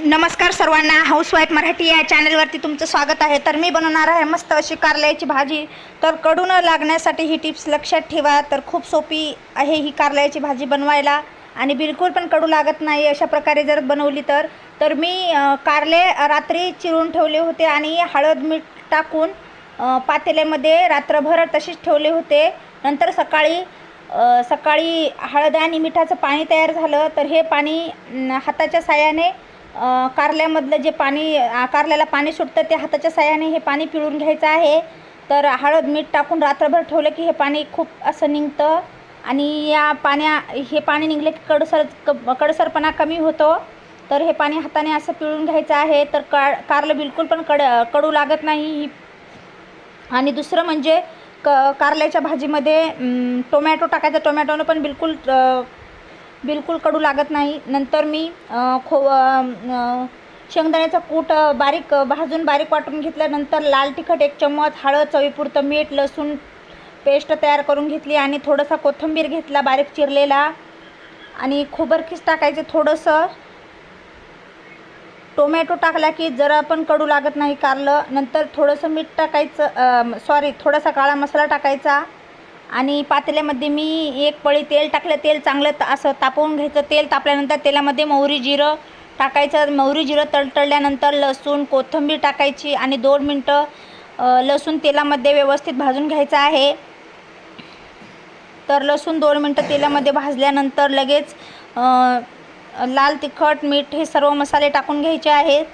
नमस्कार सर्वांना. हाऊसवाईफ मराठी या चॅनलवरती तुमचं स्वागत आहे. तर मी बनवणार आहे मस्त अशी कारल्याची भाजी. तर कडू न लागण्यासाठी ही टिप्स लक्षात ठेवा. तर खूप सोपी आहे ही कारल्याची भाजी बनवायला. आणि बिलकुल पण कडू लागत नाही अशा प्रकारे जर बनवली तर. तर मी कारले रात्री चिरून ठेवले होते आणि हळद मीठ टाकून पातेल्यामध्ये रात्रभर तसेच ठेवले होते. नंतर सकाळी सकाळी हळद आणि मिठाचं पाणी तयार झालं. तर हे पाणी हाताच्या साह्याने कारल्यामधलं जे पाणी कारल्याला पाणी सुटतं ते हाताच्या साह्याने हे पाणी पिळून घ्यायचं आहे. तर हळद मीठ टाकून रात्रभर ठेवलं की हे पाणी खूप असं निघतं आणि या पाण्या हे पाणी निघलं की कडसर क कडसरपणा कमी होतो. तर हे पाणी हाताने असं पिळून घ्यायचं आहे. तर का कारलं बिलकुल पण कड कडू लागत नाही. ही आणि दुसरं म्हणजे क कारल्याच्या भाजीमध्ये टोमॅटो टाकायचं. टोमॅटोनं पण बिलकुल बिलकुल कडू लागत नाही. नंतर मी खो शेंगदाण्याचा शेंगदाण्याचं कूट बारीक भाजून बारीक वाटून घेतल्यानंतर लाल तिखट एक चम्मच हळद चवीपुरतं मीठ लसूण पेस्ट तयार करून घेतली आणि थोडासा कोथिंबीर घेतला बारीक चिरलेला आणि खोबरकीस टाकायचे थोडंसं. टोमॅटो टाकला की जरा पण कडू लागत नाही कारलं. नंतर थोडंसं मीठ टाकायचं सॉरी थोडासा काळा मसाला टाकायचा. आणि पातेल्यामध्ये मी एक पळी तेल टाकलं तेल चांगलं त- असं तापवून घ्यायचं. तेल तापल्यानंतर तेलामध्ये मोहरी जिरं टाकायचं. मोहरी जिरं तळतळल्यानंतर लसूण कोथिंबीर टाकायची आणि दोन मिनटं लसूण तेलामध्ये व्यवस्थित भाजून घ्यायचं आहे. तर लसूण दोन मिनटं तेलामध्ये भाजल्यानंतर लगेच लाल तिखट मीठ हे सर्व मसाले टाकून घ्यायचे आहेत.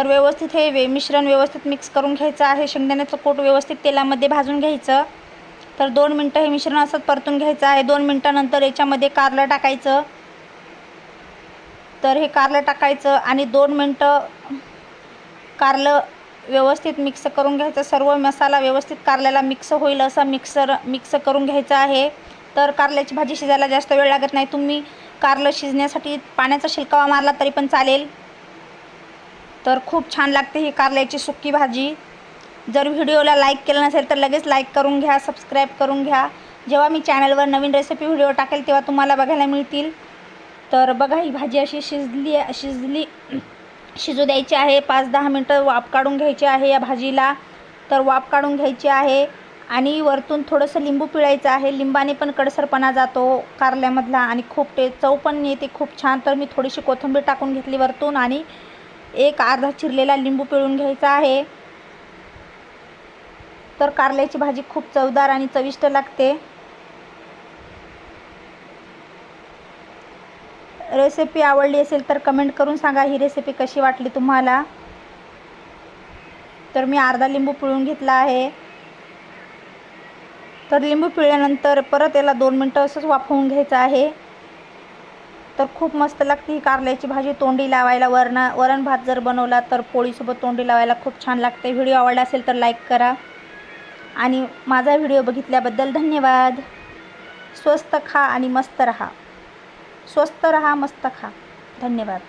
तर व्यवस्थित हे वे मिश्रण व्यवस्थित मिक्स करून घ्यायचं आहे. शेंगदाण्याचं कोट व्यवस्थित तेलामध्ये भाजून घ्यायचं. तर दोन मिनटं हे मिश्रण असंच परतून घ्यायचं आहे. दोन मिनटानंतर याच्यामध्ये कारलं टाकायचं. तर हे कारलं टाकायचं आणि दोन मिनटं कारलं व्यवस्थित मिक्स करून घ्यायचं. सर्व मसाला व्यवस्थित कारल्याला मिक्स होईल असा मिक्सर मिक्स करून घ्यायचं आहे. तर कारल्याची भाजी शिजायला जास्त वेळ लागत नाही. तुम्ही कारलं शिजण्यासाठी पाण्याचा शिलकावा मारला तरी पण चालेल. तर खूप छान लागते ही कारल्याची सुक्की भाजी. जर व्हिडिओला लाईक केलं नसेल तर लगेच लाईक करून घ्या सबस्क्राईब करून घ्या. जेव्हा मी चॅनलवर नवीन रेसिपी व्हिडिओ टाकेल तेव्हा तुम्हाला बघायला मिळतील. तर बघा ही भाजी अशी शिजली शिजली शिजू द्यायची आहे. पाच दहा मिनटं वाफ काढून घ्यायची आहे या भाजीला. तर वाफ काढून घ्यायची आहे आणि वरतून थोडंसं लिंबू पिळायचं आहे. लिंबाने पण कडसरपणा जातो कारल्यामधला आणि खूप ते चव पण येते खूप छान. तर मी थोडीशी कोथिंबीर टाकून घेतली वरतून आणि एक अर्धा चिरलेला लिंबू पिळून घ्यायचा आहे. तर कारल्याची भाजी खूप चवदार आणि चविष्ट लागते. रेसिपी आवडली असेल तर कमेंट करून सांगा. ही रेसिपी कशी वाटली तुम्हाला? तर मी अर्धा लिंबू पिळून घेतला आहे. तर लिंबू पिळल्यानंतर परत याला दोन मिनटं असंच वाफवून घ्यायचं आहे. तर खूप मस्त लागते. ही कारल्याची भाजी तोंडी लावायला वरणा वरण भात जर बनवला तर पोळीसोबत तोंडी लावायला खूप छान लागते. व्हिडिओ आवडला असेल तर लाईक करा. आणि माझा व्हिडिओ बघितल्याबद्दल धन्यवाद. स्वस्त खा आणि मस्त रहा. स्वस्त रहा मस्त खा. धन्यवाद.